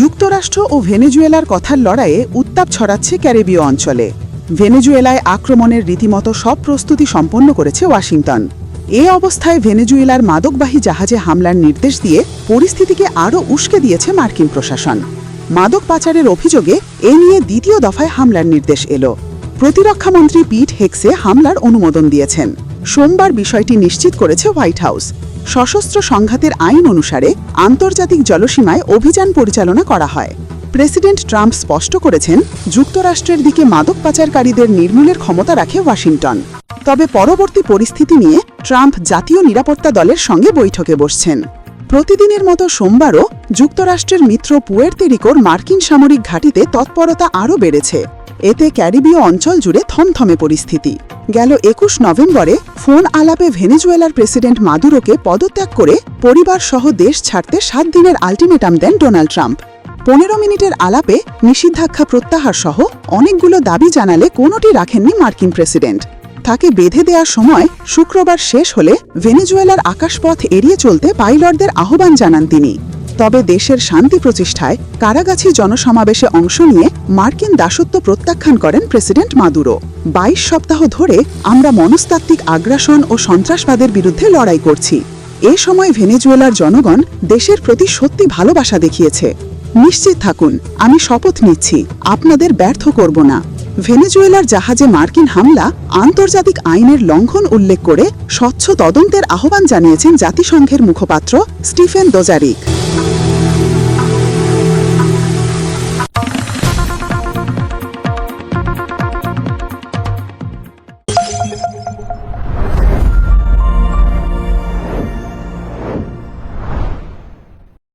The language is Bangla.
যুক্তরাষ্ট্র ও ভেনেজুয়েলার কথার লড়াইয়ে উত্তাপ ছড়াচ্ছে ক্যারিবীয় অঞ্চলে। ভেনেজুয়েলায় আক্রমণের রীতিমতো সব প্রস্তুতি সম্পন্ন করেছে ওয়াশিংটন। এ অবস্থায় ভেনেজুয়েলার মাদকবাহী জাহাজে হামলার নির্দেশ দিয়ে পরিস্থিতিকে আরও উস্কে দিয়েছে মার্কিন প্রশাসন। মাদক পাচারের অভিযোগে এ নিয়ে দ্বিতীয় দফায় হামলার নির্দেশ এল। প্রতিরক্ষামন্ত্রী পিট হেক্সে হামলার অনুমোদন দিয়েছেন। সোমবার বিষয়টি নিশ্চিত করেছে হোয়াইট হাউস। সশস্ত্র সংঘাতের আইন অনুসারে আন্তর্জাতিক জলসীমায় অভিযান পরিচালনা করা হয়। প্রেসিডেন্ট ট্রাম্প স্পষ্ট করেছেন, যুক্তরাষ্ট্রের দিকে মাদক পাচারকারীদের নির্মূলের ক্ষমতা রাখে ওয়াশিংটন। তবে পরবর্তী পরিস্থিতি নিয়ে ট্রাম্প জাতীয় নিরাপত্তা দলের সঙ্গে বৈঠকে বসছেন। প্রতিদিনের মতো সোমবারও যুক্তরাষ্ট্রের মিত্র পুয়ের্তে রিকোর মার্কিন সামরিক ঘাঁটিতে তৎপরতা আরও বেড়েছে। এতে ক্যারিবীয় অঞ্চল জুড়ে থমথমে পরিস্থিতি। গেল একুশ নভেম্বরে ফোন আলাপে ভেনেজুয়েলার প্রেসিডেন্ট মাদুরোকে পদত্যাগ করে পরিবার সহ দেশ ছাড়তে সাত দিনের আলটিমেটাম দেন ডোনাল্ড ট্রাম্প। পনেরো মিনিটের আলাপে নিষেধাজ্ঞা প্রত্যাহার সহ অনেকগুলো দাবি জানালে কোনোটি রাখেননি মার্কিন প্রেসিডেন্ট। তাকে বেঁধে দেওয়ার সময় শুক্রবার শেষ হলে ভেনেজুয়েলার আকাশপথ এড়িয়ে চলতে পাইলটদের আহ্বান জানান তিনি। তবে দেশের শান্তি প্রতিষ্ঠায় কারাগাছি জনসমাবেশে অংশ নিয়ে মার্কিন দাসত্ব প্রত্যাখ্যান করেন প্রেসিডেন্ট মাদুরো। বাইশ সপ্তাহ ধরে আমরা মনস্তাত্ত্বিক আগ্রাসন ও সন্ত্রাসবাদের বিরুদ্ধে লড়াই করছি। এ সময় ভেনেজুয়েলার জনগণ দেশের প্রতি সত্যি ভালোবাসা দেখিয়েছে। নিশ্চিত থাকুন, আমি শপথ নিচ্ছি, আপনাদের ব্যর্থ করব না। ভেনেজুয়েলার জাহাজে মার্কিন হামলা, আন্তর্জাতিক আইনের লঙ্ঘন উল্লেখ করে স্বচ্ছ তদন্তের আহ্বান জানিয়েছেন জাতিসংঘের মুখপাত্র স্টিফেন দোজারিক।